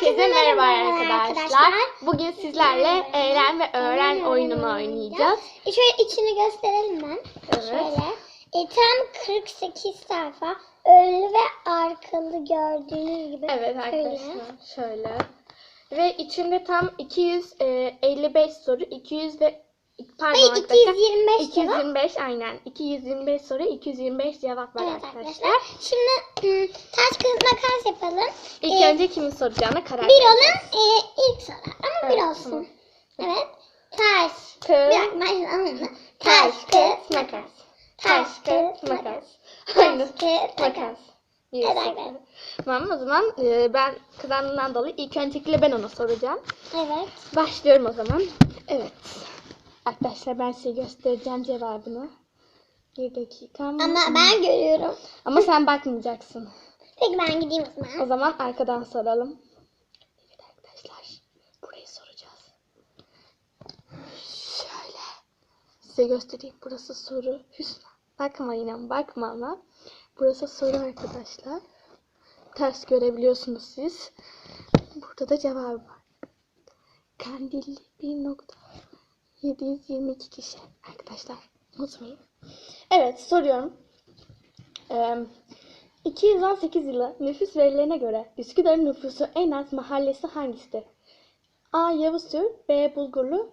Herkese merhaba arkadaşlar. arkadaşlar. Bugün sizlerle eğlen ve öğren oyununu oynayacağız. E şöyle içini gösterelim ben. Evet. Şöyle. E, tam 48 sayfa. Önlü ve arkalı gördüğünüz gibi. Evet arkadaşlar şöyle. Ve içinde tam 255 soru, 200 ve pardon Hayır arkadaşlar. 225 cevap. 225 aynen. 225 soru, 225 cevap var Evet arkadaşlar. arkadaşlar. Şimdi ım, taş makas yapalım. İlk E, önce kimin soracağına karar bir olan e, ilk sorar ama bir Evet, olsun. tamam. Evet. Taş. Kağıt, Bir dakika anladım. Taş kağıt makas. Taş, kağıt, makas. Taş kağıt makas. Bir Evet. Tamam o zaman e, ben kazandığımdan dolayı ilk öncelikle ben ona soracağım. Evet. Başlıyorum o zaman. Evet. Arkadaşlar ben size göstereceğim cevabını. Bir dakika. Ama ben görüyorum. Ama sen bakmayacaksın. Peki ben gideyim o O zaman. zaman arkadan soralım. Evet arkadaşlar. Burayı soracağız. Şöyle. Size göstereyim. Burası soru. Hüsnü. Bakma yine bakma ama. Burası soru arkadaşlar. Ters görebiliyorsunuz siz. Burada da cevabı var. Kandilli 1.722 kişi. Arkadaşlar unutmayın. Evet soruyorum. Ee, 218 yılı nüfus verilerine göre Üsküdar'ın nüfusu en az mahallesi hangisidir? A. Yavuzsür, B. Bulgurlu,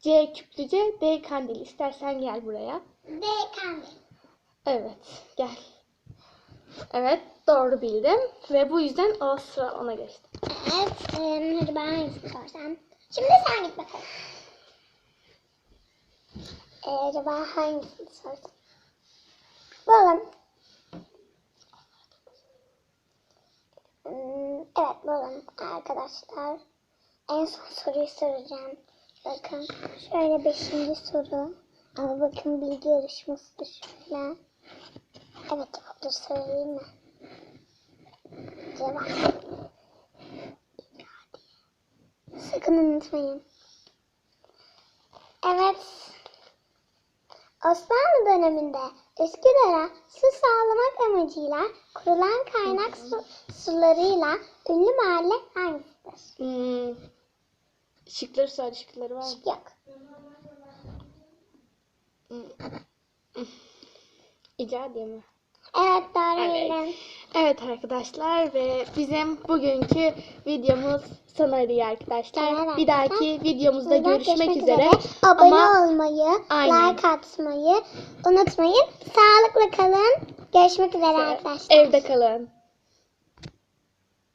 C. Küplüce, D. Kandil. İstersen gel buraya. D kandil. Evet, gel. Evet, doğru bildim ve bu yüzden o sıra ona geçti. Evet. hadi ben hangisini sorsam. Şimdi sen git bakalım. Ee, acaba hangisini sorsam? Bulalım. Bulalım arkadaşlar. En son soruyu soracağım. Bakın şöyle beşinci soru. Ama bakın bilgi yarışmasıdır şöyle. Evet dur söyleyeyim mi? Cevap. Sakın unutmayın. Evet. Osmanlı döneminde Üsküdar'a su sağlamak amacıyla kurulan kaynak su, sularıyla ünlü mahalle hangisidir? Hmm. Şıkları söyle, şıkları var mı? Şık yok. İcadiye mi? Evet doğru bildin. Evet arkadaşlar ve bizim bugünkü videomuz sona eriyor arkadaşlar. Evet Bir dahaki videomuzda Buradan görüşmek üzere. Abone Ama olmayı, Aynen. like atmayı unutmayın. Sağlıklı kalın. Görüşmek üzere arkadaşlar. evde kalın.